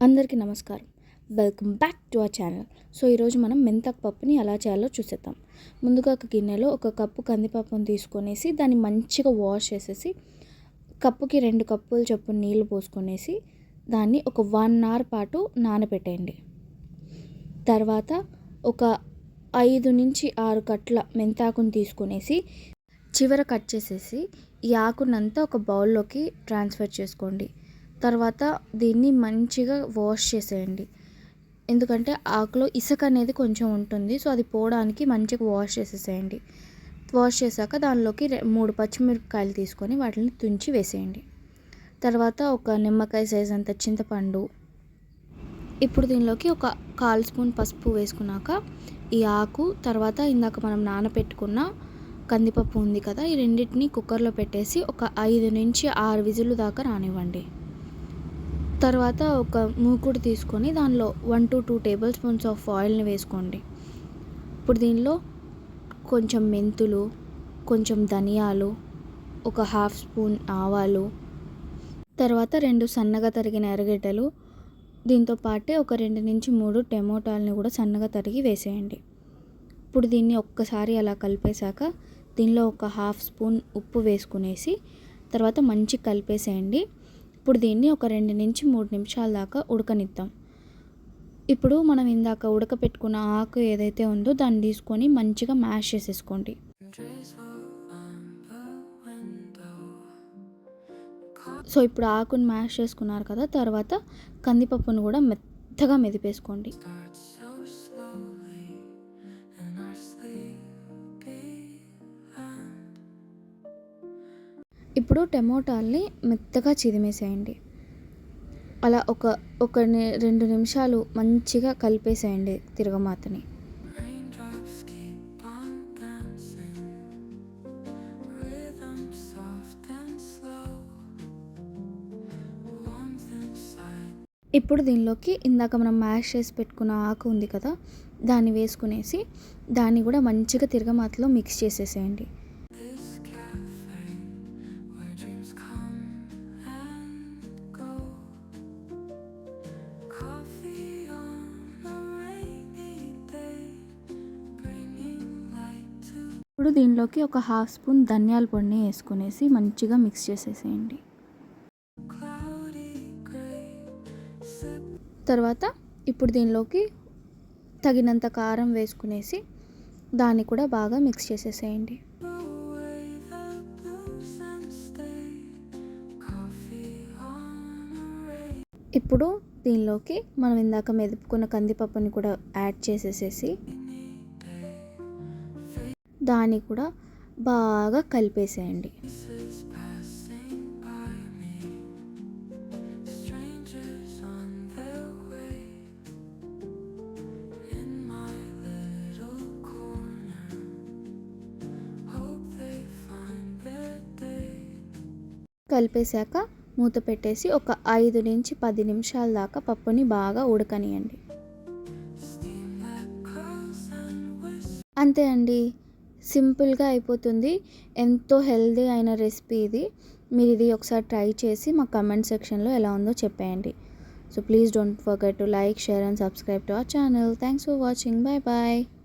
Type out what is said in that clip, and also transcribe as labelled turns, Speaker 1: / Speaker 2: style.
Speaker 1: అందరికీ నమస్కారం. Welcome back to our channel so ఈరోజు మనం మెంతకు పప్పుని ఎలా చేయాలో చూసేద్దాం. ముందుగా ఒక గిన్నెలో ఒక కప్పు కందిపప్పును తీసుకొనేసి దాన్ని మంచిగా వాష్ చేసేసి కప్పుకి రెండు కప్పులు చొప్పున నీళ్ళు పోసుకొనేసి దాన్ని ఒక వన్ అవర్ పాటు నానబెట్టేయండి తర్వాత ఒక ఐదు నుంచి ఆరు కట్ల మెంతాకును తీసుకొనేసి చివర కట్ చేసేసి ఈ ఆకునంతా ఒక బౌల్లోకి ట్రాన్స్ఫర్ చేసుకోండి. తర్వాత దీన్ని మంచిగా వాష్ చేసేయండి. ఎందుకంటే ఆకులో ఇసుక అనేది కొంచెం ఉంటుంది. సో అది పోవడానికి మంచిగా వాష్ చేసేసేయండి. వాష్ చేశాక దానిలోకి మూడు పచ్చిమిరపకాయలు తీసుకొని వాటిని తుంచి వేసేయండి. తర్వాత ఒక నిమ్మకాయ సైజ్ అంత చింతపండు. ఇప్పుడు దీనిలోకి ఒక కాల్ స్పూన్ పసుపు వేసుకున్నాక ఈ ఆకు తర్వాత ఇందాక మనం నానబెట్టుకున్న కందిపప్పు ఉంది కదా ఈ రెండింటిని కుక్కర్లో పెట్టేసి ఒక ఐదు నుంచి ఆరు విజులు దాకా రానివ్వండి. తర్వాత ఒక మూకుడు తీసుకొని దానిలో one to two tablespoons of ఆయిల్ని వేసుకోండి. ఇప్పుడు దీనిలో కొంచెం మెంతులు కొంచెం ధనియాలు ఒక హాఫ్ స్పూన్ ఆవాలు తర్వాత రెండు సన్నగా తరిగిన ఎరగడ్డలు దీంతో పాటే ఒక రెండు నుంచి మూడు టమోటాలని కూడా సన్నగా తరిగి వేసేయండి. ఇప్పుడు దీన్ని ఒక్కసారి అలా కలిపేశాక దీనిలో ఒక హాఫ్ స్పూన్ ఉప్పు వేసుకునేసి తర్వాత మంచి కలిపేసేయండి. ఇప్పుడు దీన్ని ఒక రెండు నుంచి మూడు నిమిషాల దాకా ఉడకనిద్దాం. ఇప్పుడు మనం ఇందాక ఉడకపెట్టుకున్న ఆకు ఏదైతే ఉందో దాన్ని తీసుకొని మంచిగా మ్యాష్ చేసేసుకోండి. సో ఇప్పుడు ఆకును మ్యాష్ చేసుకున్నారు కదా తర్వాత కందిపప్పును కూడా మెత్తగా మెదిపేసుకోండి. ఇప్పుడు టమోటాల్ని మెత్తగా చిదిమేసేయండి. అలా ఒక ఒక రెండు నిమిషాలు మంచిగా కలిపేసేయండి తిరగమాతని. ఇప్పుడు దీనిలోకి ఇందాక మనం మ్యాష్ చేసి పెట్టుకున్న ఆకు ఉంది కదా దాన్ని వేసుకునేసి దాన్ని కూడా మంచిగా తిరగమాతలో మిక్స్ చేసేసేయండి. ఇప్పుడు దీనిలోకి ఒక హాఫ్ స్పూన్ ధనియాల పొడిని వేసుకునేసి మంచిగా మిక్స్ చేసేసేయండి. తర్వాత ఇప్పుడు దీనిలోకి తగినంత కారం వేసుకునేసి దాన్ని కూడా బాగా మిక్స్ చేసేసేయండి. ఇప్పుడు దీనిలోకి మనం ఇందాక మెదుపుకున్న కందిపప్పుని కూడా యాడ్ చేసేసేసి దాన్ని కూడా బాగా కలిపేసేయండి. కలిపేశాక మూత పెట్టేసి ఒక ఐదు నుంచి పది నిమిషాల దాకా పప్పుని బాగా ఉడకనియండి. అంతే అండి. సింపుల్గా అయిపోతుంది. ఎంతో హెల్దీ అయిన రెసిపీ ఇది. మీరు ఇది ఒకసారి ట్రై చేసి మా కమెంట్ సెక్షన్లో ఎలా ఉందో చెప్పేయండి. So please don't forget to like share and subscribe to our channel. Thanks for watching. Bye bye.